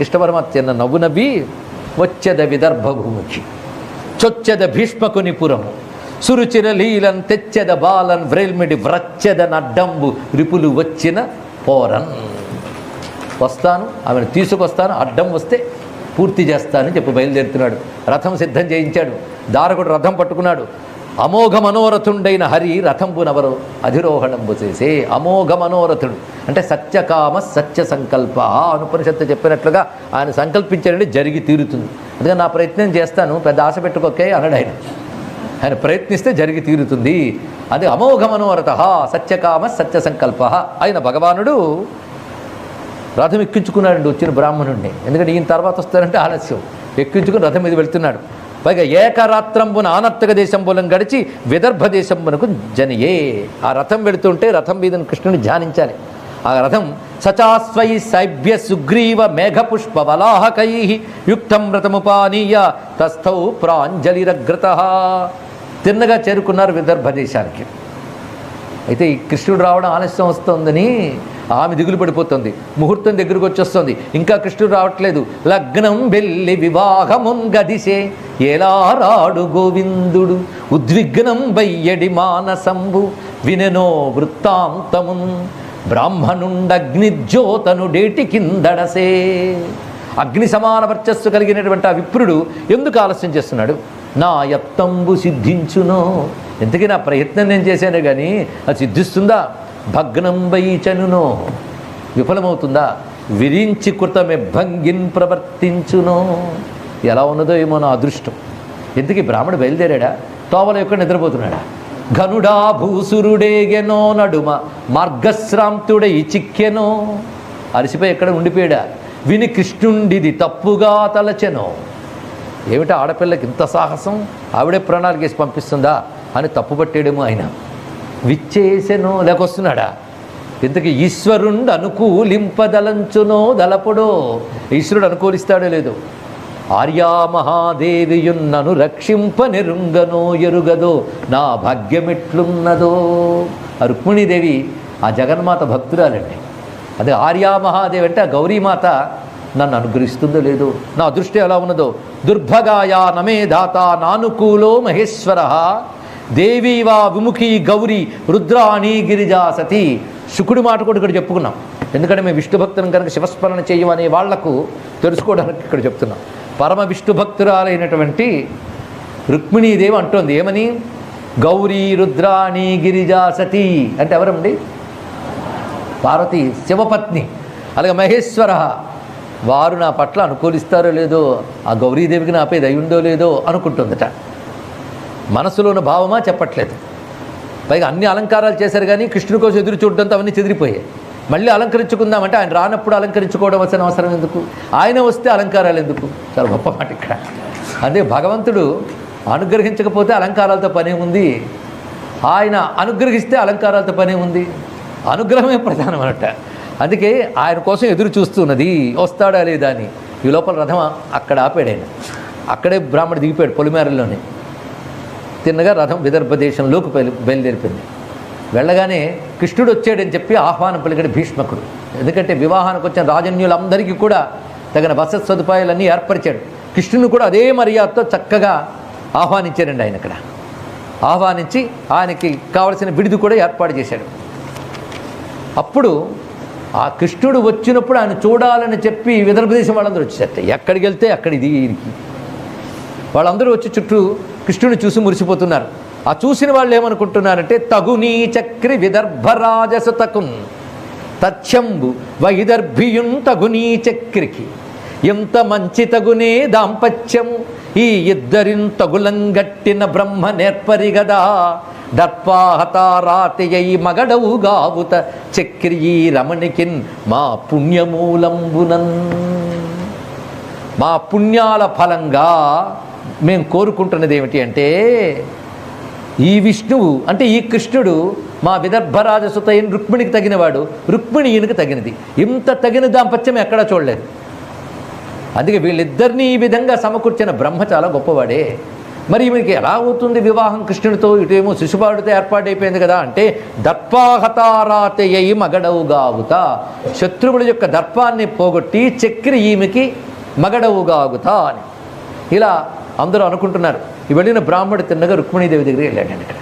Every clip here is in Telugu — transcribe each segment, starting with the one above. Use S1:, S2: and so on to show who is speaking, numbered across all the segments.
S1: కృష్ణపరమాత్మ చిన్న నవ్వు నవ్వి వచ్చెద విదర్భ భూమికి చొచ్చెద భీష్మకుని పురము సురుచిర లీలన్ తెచ్చెద బాలన్ వ్రేల్మిడి వ్రచ్చెద నడ్డంబు రిపులు వచ్చిన పోరన్. వస్తాను ఆమెను తీసుకొస్తాను అడ్డం వస్తే పూర్తి చేస్తానని చెప్పి బయలుదేరుతున్నాడు. రథం సిద్ధం చేయించాడు. దారకుడు రథం పట్టుకున్నాడు. అమోఘ మనోరథుండైన హరి రథంబునవరు అధిరోహణంబు చేసే అమోఘ మనోరథుడు. అంటే సత్యకామ సత్య సంకల్ప. అనుపనిషత్తు చెప్పినట్లుగా ఆయన సంకల్పించాడంటే జరిగి తీరుతుంది. అందుకని నా ప్రయత్నం చేస్తాను పెద్ద ఆశ పెట్టుకోకే అన్నాడు ఆయన. ఆయన ప్రయత్నిస్తే జరిగి తీరుతుంది. అది అమోఘ మనోరథ సత్యకామ సత్య సంకల్ప ఆయన భగవానుడు రథం ఎక్కించుకున్నాడండి వచ్చిన బ్రాహ్మణుడిని ఎందుకంటే ఈయన తర్వాత వస్తారంటే ఆలస్యం. ఎక్కించుకుని రథం మీద వెళ్తున్నాడు. పైగా ఏకరాత్రంబున ఆనర్తక దేశంబులం గడిచి విదర్భ దేశంబునకు జనియే. ఆ రథం వెళుతుంటే రథం మీద కృష్ణుని ధ్యానించాలి. ఆ రథం సచాస్వై సైభ్య సుగ్రీవ మేఘపుష్ప వలాహకై యుక్తం రథముపానీయ తస్థౌ ప్రాంజలిరగ్రత తిన్నగా చేరుకున్నారు విదర్భ దేశానికి. అయితే ఈ కృష్ణుడు రావడం ఆలస్యం వస్తుందని ఆమె దిగులు పడిపోతుంది. ముహూర్తం దగ్గరకు వచ్చేస్తుంది. ఇంకా కృష్ణుడు రావట్లేదు. లగ్నం వెళ్ళి వివాహమున్ గదిసే ఎలా రాడు గోవిందుడు. ఉద్విగ్నం బయ్యడి మానసంబు వినెనో వృత్తాంతమున్. బ్రాహ్మణుండగ్నిజ్యోతను డేటి కిందడసే. అగ్ని సమాన వర్చస్సు కలిగినటువంటి ఆ విప్రుడు ఎందుకు ఆలస్యం చేస్తున్నాడు? నా యత్తంబు సిద్ధించునో. ఎందుకీ నా ప్రయత్నం నేను చేశాను కానీ అది సిద్ధిస్తుందా? భగ్నం వైచనునో విఫలమవుతుందా? విరించి కృతమే భంగిన్ ప్రవర్తించునో. ఎలా ఉన్నదో ఏమో నా అదృష్టం. ఎందుకు బ్రాహ్మడు బయలుదేరాడా? తోవల యొక్క నిద్రపోతున్నాడా? ఘనుడా భూసురుడేగెనో నడుమ మార్గశ్రాంతుడై చిక్కెనో. అరిసిపోయి ఎక్కడ ఉండిపోయాడా? విని కృష్ణుండిది తప్పుగా తలచెనో. ఏమిటా ఆడపిల్లకి ఇంత సాహసం? ఆవిడే ప్రాణాలు వేసి పంపిస్తుందా? అని తప్పుపట్టేడేమో ఆయన. విచ్చేసెనో లేకొస్తున్నాడా? ఇంతకీ ఈశ్వరుండు అనుకూలింపదలంచునో దలపడో. ఈశ్వరుడు అనుకూలిస్తాడో లేదో? ఆర్యా మహాదేవియున్నను రక్షింప నిరుంగనో ఎరుగదో నా భాగ్యమెట్లున్నదో. రుక్మిణీదేవి ఆ జగన్మాత భక్తురాలండి. అదే ఆర్యామహాదేవి అంటే ఆ గౌరీమాత నన్ను అనుగ్రహిస్తుందో లేదో నా దృష్టి ఎలా ఉన్నదో. దుర్భగాయా నమే దాత నానుకూలో మహేశ్వర. దేవీవా విముఖి గౌరీ రుద్రాణి గిరిజా సతి. శుకుడి మాట కూడా ఇక్కడ చెప్పుకున్నాం. ఎందుకంటే మేము విష్ణు భక్తులను కనుక శివస్మరణ చేయమనే వాళ్ళకు తెలుసుకోవడానికి ఇక్కడ చెప్తున్నాం. పరమ విష్ణు భక్తురాలైనటువంటి రుక్మిణీదేవి అంటోంది. ఏమని? గౌరీ రుద్రాణి గిరిజా సతి అంటే ఎవరండి? పార్వతి శివపత్ని. అలాగే మహేశ్వర వారు నా పట్ల అనుకూలిస్తారో లేదో ఆ గౌరీదేవికి నాపై దయుందో లేదో అనుకుంటుందట. మనసులో ఉన్న భావమా చెప్పట్లేదు. పైగా అన్ని అలంకారాలు చేశారు కానీ కృష్ణుడి కోసం ఎదురు చూడడంతో అవన్నీ చెదిరిపోయాయి. మళ్ళీ అలంకరించుకుందామంటే ఆయన రానప్పుడు అలంకరించుకోవడం వచ్చిన అవసరం ఎందుకు? ఆయన వస్తే అలంకారాలు ఎందుకు? చాలా గొప్ప మాట ఇక్కడ. అదే భగవంతుడు అనుగ్రహించకపోతే అలంకారాలతో పనే ఉంది. ఆయన అనుగ్రహిస్తే అలంకారాలతో పనే ఉంది. అనుగ్రహమే ప్రధానం అనట అందుకే ఆయన కోసం ఎదురు చూస్తున్నది వస్తాడా లేదా అని. ఈ లోపల రథం అక్కడ ఆపాడు ఆయన. అక్కడే బ్రాహ్మడు దిగిపోయాడు పొలిమేరల్లోనే తిన్నగా రథం విదర్భ దేశంలోకి బయలు బయలుదేరిపోయింది. వెళ్ళగానే కృష్ణుడు వచ్చాడని చెప్పి ఆహ్వానం పలికాడు భీష్మకుడు. ఎందుకంటే వివాహానికి వచ్చిన రాజన్యులందరికీ కూడా తగిన వసతి సదుపాయాలన్నీ ఏర్పరిచాడు. కృష్ణుని కూడా అదే మర్యాదతో చక్కగా ఆహ్వానించాడండి ఆయన ఇక్కడ ఆహ్వానించి ఆయనకి కావలసిన విడిది కూడా ఏర్పాటు చేశాడు. అప్పుడు ఆ కృష్ణుడు వచ్చినప్పుడు ఆయన చూడాలని చెప్పి విదర్భదేశం వాళ్ళందరూ వచ్చేసట ఎక్కడికి వెళ్తే అక్కడ ఇది. వాళ్ళందరూ వచ్చి చుట్టూ కృష్ణుని చూసి మురిసిపోతున్నారు. ఆ చూసిన వాళ్ళు ఏమనుకుంటున్నారంటే తగునీ చక్రి విదర్భరాజసుతకుం తచ్చంబు వైదర్భియున్ తగునీ చక్రికి. ఎంత మంచి తగునే దాంపత్యము ఈ ఇద్దరిన్ తగులంగట్టిన బ్రహ్మ నేర్పరి గదా దర్పాహతారాతియై మగడవు గావుత చక్రి రమణికిన్ మా పుణ్యమూలంబునన్. మా పుణ్యాల ఫలంగా మేము కోరుకుంటున్నది ఏమిటి అంటే ఈ విష్ణువు అంటే ఈ కృష్ణుడు మా విదర్భరాజసుత అయిన రుక్మిణికి తగినవాడు. రుక్మిణి ఈయనకి తగినది. ఇంత తగిన దాంపత్యం ఎక్కడా చూడలేదు. అందుకే వీళ్ళిద్దరినీ ఈ విధంగా సమకూర్చిన బ్రహ్మ చాలా గొప్పవాడే. మరి ఈమెకి ఎలా అవుతుంది వివాహం కృష్ణుడితో? ఇటేమో శిశుపాడుతో ఏర్పాటైపోయింది కదా అంటే దర్పాహతారాతయ్యి మగడవుగావుత శత్రువుల యొక్క దర్పాన్ని పోగొట్టి చక్రి ఈమెకి మగడవుగాగుతా అని. ఇలా అందరూ అనుకుంటున్నారు. వెళ్ళిన బ్రాహ్మడు తిన్నగా రుక్మిణీదేవి దగ్గరికి వెళ్ళాడండి ఇక్కడ.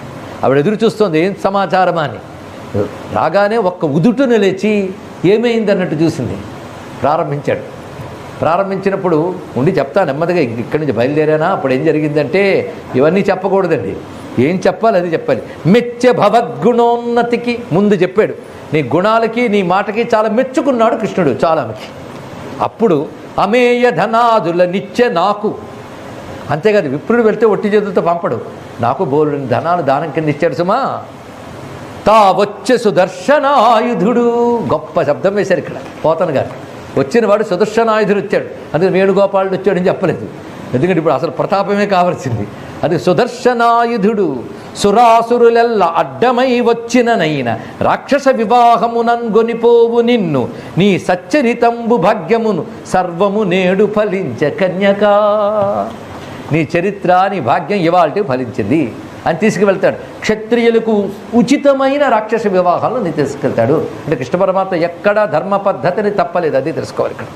S1: ఆవిడ ఎదురు చూస్తుంది ఏం సమాచారమా అని? రాగానే ఒక్క ఉదుటును లేచి ఏమైంది? అన్నట్టు చూసింది. ప్రారంభించాడు. ప్రారంభించినప్పుడు ఉండి చెప్తా నెమ్మదిగా ఇక్కడి నుంచి బయలుదేరానా? అప్పుడు ఏం జరిగిందంటే ఇవన్నీ చెప్పకూడదండి. ఏం చెప్పాలి అది చెప్పాలి. మెచ్చ భవద్గుణోన్నతికి ముందు చెప్పాడు. నీ గుణాలకి నీ మాటకి చాలా మెచ్చుకున్నాడు కృష్ణుడు చాలాకి అప్పుడు అమేయ ధనాదుల నిత్య నాకు అంతేకాదు విప్రుడు వెళ్తే ఒట్టి చేతులతో పంపడు. నాకు బోలు ధనాలు దానం కింద ఇచ్చాడు సుమా. తా వచ్చే సుదర్శనాయుధుడు. గొప్ప శబ్దం వేశారు ఇక్కడ పోతన గారు. వచ్చిన వాడు సుదర్శనాయుధుడు వచ్చాడు. అందుకే వేణుగోపాలుడు వచ్చాడని చెప్పలేదు. ఎందుకంటే ఇప్పుడు అసలు ప్రతాపమే కావలసింది. అది సుదర్శనాయుధుడు. సురాసురులెల్ల అడ్డమై వచ్చిననైన రాక్షస వివాహమునన్ గొనిపోవు నిన్ను. నీ సచ్చరితంబు భాగ్యమును సర్వము నేడు ఫలించ కన్యకా. నీ చరిత్ర నీ భాగ్యం ఇవాళ ఫలించింది అని తీసుకువెళ్తాడు. క్షత్రియులకు ఉచితమైన రాక్షస వివాహాలను నీ తీసుకెళ్తాడు. అంటే కృష్ణ పరమాత్మ ఎక్కడా ధర్మ పద్ధతిని తప్పలేదు అది తెలుసుకోవాలి ఇక్కడ.